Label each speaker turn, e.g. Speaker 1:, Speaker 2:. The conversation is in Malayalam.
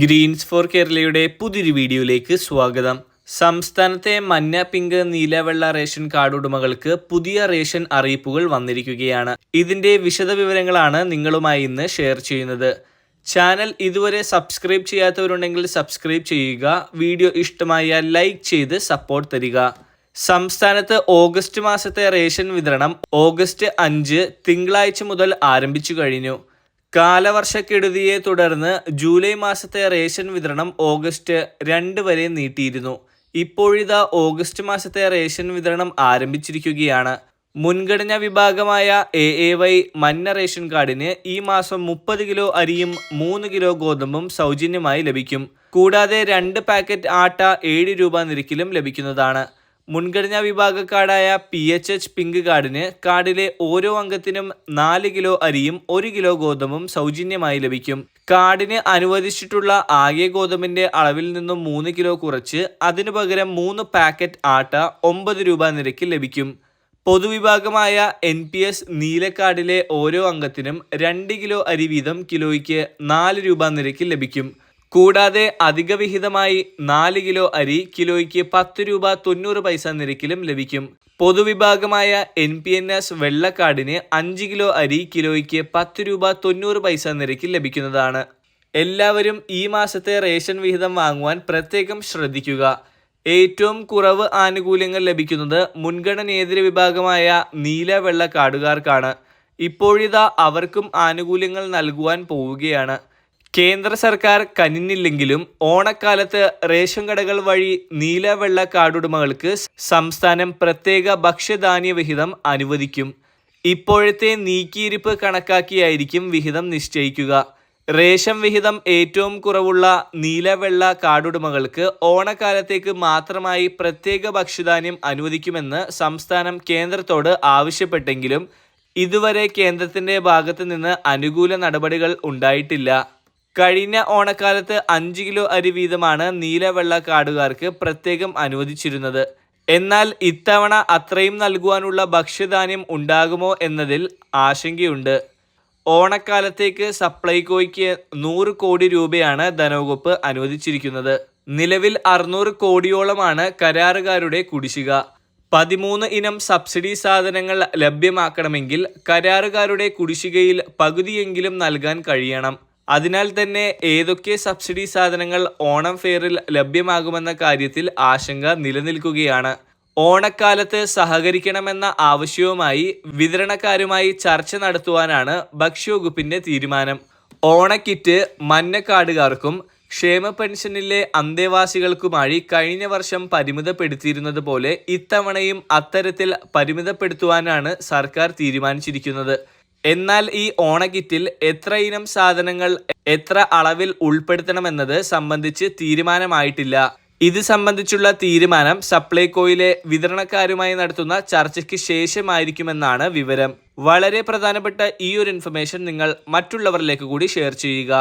Speaker 1: ഗ്രീൻസ് ഫോർ കേരളയുടെ പുതിയൊരു വീഡിയോയിലേക്ക് സ്വാഗതം. സംസ്ഥാനത്തെ മഞ്ഞ പിങ്ക് നീല വെള്ള റേഷൻ കാർഡ് ഉടമകൾക്ക് പുതിയ റേഷൻ അറിയിപ്പുകൾ വന്നിരിക്കുകയാണ്. ഇതിന്റെ വിശദവിവരങ്ങളാണ് നിങ്ങളുമായി ഇന്ന് ഷെയർ ചെയ്യുന്നത്. ചാനൽ ഇതുവരെ സബ്സ്ക്രൈബ് ചെയ്യാത്തവരുണ്ടെങ്കിൽ സബ്സ്ക്രൈബ് ചെയ്യുക. വീഡിയോ ഇഷ്ടമായ ലൈക്ക് ചെയ്ത് സപ്പോർട്ട് തരിക. സംസ്ഥാനത്ത് ഓഗസ്റ്റ് മാസത്തെ റേഷൻ വിതരണം ഓഗസ്റ്റ് അഞ്ച് തിങ്കളാഴ്ച മുതൽ ആരംഭിച്ചു കഴിഞ്ഞു. കാലവർഷക്കെടുതിയെ തുടർന്ന് ജൂലൈ മാസത്തെ റേഷൻ വിതരണം ഓഗസ്റ്റ് രണ്ട് വരെ നീട്ടിയിരുന്നു. ഇപ്പോഴിതാ ഓഗസ്റ്റ് മാസത്തെ റേഷൻ വിതരണം ആരംഭിച്ചിരിക്കുകയാണ്. മുൻഗണനാ വിഭാഗമായ എ എ വൈ മഞ്ഞ റേഷൻ കാർഡിന് ഈ മാസം മുപ്പത് കിലോ അരിയും മൂന്ന് കിലോ ഗോതമ്പും സൗജന്യമായി ലഭിക്കും. കൂടാതെ രണ്ട് പാക്കറ്റ് ആട്ട ഏഴ് രൂപ നിരക്കിലും ലഭിക്കുന്നതാണ്. മുൻഗണനാ വിഭാഗക്കാർഡായ പി എച്ച് എച്ച് പിങ്ക് കാർഡിന് കാർഡിലെ ഓരോ അംഗത്തിനും നാല് കിലോ അരിയും ഒരു കിലോ ഗോതമ്പും സൗജന്യമായി ലഭിക്കും. കാർഡിന് അനുവദിച്ചിട്ടുള്ള ആകെ ഗോതമ്പിന്റെ അളവിൽ നിന്നും മൂന്ന് കിലോ കുറച്ച് അതിനു പകരം മൂന്ന് പാക്കറ്റ് ആട്ട ഒമ്പത് രൂപ നിരക്കിൽ ലഭിക്കും. പൊതുവിഭാഗമായ എൻ പി എസ് നീലക്കാർഡിലെ ഓരോ അംഗത്തിനും രണ്ട് കിലോ അരി വീതം കിലോയ്ക്ക് നാല് രൂപ നിരക്കിൽ ലഭിക്കും. കൂടാതെ അധിക വിഹിതമായി നാല് കിലോ അരി കിലോയ്ക്ക് പത്ത് രൂപ തൊണ്ണൂറ് പൈസ നിരക്കിലും ലഭിക്കും. പൊതുവിഭാഗമായ എൻ പി എൻ എസ് വെള്ളക്കാടിന് അഞ്ച് കിലോ അരി കിലോയ്ക്ക് പത്ത് രൂപ തൊണ്ണൂറ് പൈസ നിരക്കിൽ ലഭിക്കുന്നതാണ്. എല്ലാവരും ഈ മാസത്തെ റേഷൻ വിഹിതം വാങ്ങുവാൻ പ്രത്യേകം ശ്രദ്ധിക്കുക. ഏറ്റവും കുറവ് ആനുകൂല്യങ്ങൾ ലഭിക്കുന്നത് മുൻഗണനേതര വിഭാഗമായ നീല വെള്ള ഇപ്പോഴിതാ അവർക്കും ആനുകൂല്യങ്ങൾ നൽകുവാൻ പോവുകയാണ്. കേന്ദ്ര സർക്കാർ കനിഞ്ഞില്ലെങ്കിലും ഓണക്കാലത്ത് റേഷൻ കടകൾ വഴി നീലവെള്ള കാർഡുടമകൾക്ക് സംസ്ഥാനം പ്രത്യേക ഭക്ഷ്യധാന്യ വിഹിതം അനുവദിക്കും. ഇപ്പോഴത്തെ നീക്കിയിരിപ്പ് കണക്കാക്കിയായിരിക്കും വിഹിതം നിശ്ചയിക്കുക. റേഷൻ വിഹിതം ഏറ്റവും കുറവുള്ള നീലവെള്ള കാർഡുടമകൾക്ക് ഓണക്കാലത്തേക്ക് മാത്രമായി പ്രത്യേക ഭക്ഷ്യധാന്യം അനുവദിക്കുമെന്ന് സംസ്ഥാനം കേന്ദ്രത്തോട് ആവശ്യപ്പെട്ടെങ്കിലും ഇതുവരെ കേന്ദ്രത്തിന്റെ ഭാഗത്തു നിന്ന് അനുകൂല നടപടികൾ ഉണ്ടായിട്ടില്ല. കഴിഞ്ഞ ഓണക്കാലത്ത് അഞ്ച് കിലോ അരി വീതമാണ് നീലവെള്ള കാടുകാർക്ക് പ്രത്യേകം അനുവദിച്ചിരുന്നത്. എന്നാൽ ഇത്തവണ അത്രയും നൽകുവാനുള്ള ഭക്ഷ്യധാന്യം ഉണ്ടാകുമോ എന്നതിൽ ആശങ്കയുണ്ട്. ഓണക്കാലത്തേക്ക് സപ്ലൈകോയ്ക്ക് നൂറ് കോടി രൂപയാണ് ധനവകുപ്പ് അനുവദിച്ചിരിക്കുന്നത്. നിലവിൽ അറുന്നൂറ് കോടിയോളമാണ് കരാറുകാരുടെ കുടിശ്ശിക. പതിമൂന്ന് ഇനം സബ്സിഡി സാധനങ്ങൾ ലഭ്യമാക്കണമെങ്കിൽ കരാറുകാരുടെ കുടിശ്ശികയിൽ പകുതിയെങ്കിലും നൽകാൻ കഴിയണം. അതിനാൽ തന്നെ ഏതൊക്കെ സബ്സിഡി സാധനങ്ങൾ ഓണം ഫെയറിൽ ലഭ്യമാകുമെന്ന കാര്യത്തിൽ ആശങ്ക നിലനിൽക്കുകയാണ്. ഓണക്കാലത്ത് സഹകരിക്കണമെന്ന ആവശ്യവുമായി വിതരണക്കാരുമായി ചർച്ച നടത്തുവാനാണ് ഭക്ഷ്യവകുപ്പിന്റെ തീരുമാനം. ഓണക്കിറ്റ് മഞ്ഞക്കാടുകാർക്കും ക്ഷേമ പെൻഷനിലെ അന്തേവാസികൾക്കുമായി കഴിഞ്ഞ വർഷം പരിമിതപ്പെടുത്തിയിരുന്നത് പോലെ ഇത്തവണയും അത്തരത്തിൽ പരിമിതപ്പെടുത്തുവാനാണ് സർക്കാർ തീരുമാനിച്ചിരിക്കുന്നത്. എന്നാൽ ഈ ഓണക്കിറ്റിൽ എത്ര ഇനം സാധനങ്ങൾ എത്ര അളവിൽ ഉൾപ്പെടുത്തണമെന്നത് സംബന്ധിച്ച് തീരുമാനമായിട്ടില്ല. ഇത് സംബന്ധിച്ചുള്ള തീരുമാനം സപ്ലൈകോയിലെ വിതരണക്കാരുമായി നടത്തുന്ന ചർച്ചയ്ക്ക് ശേഷമായിരിക്കുമെന്നാണ് വിവരം. വളരെ പ്രധാനപ്പെട്ട ഈ ഒരു ഇൻഫർമേഷൻ നിങ്ങൾ മറ്റുള്ളവരിലേക്ക് കൂടി ഷെയർ ചെയ്യുക.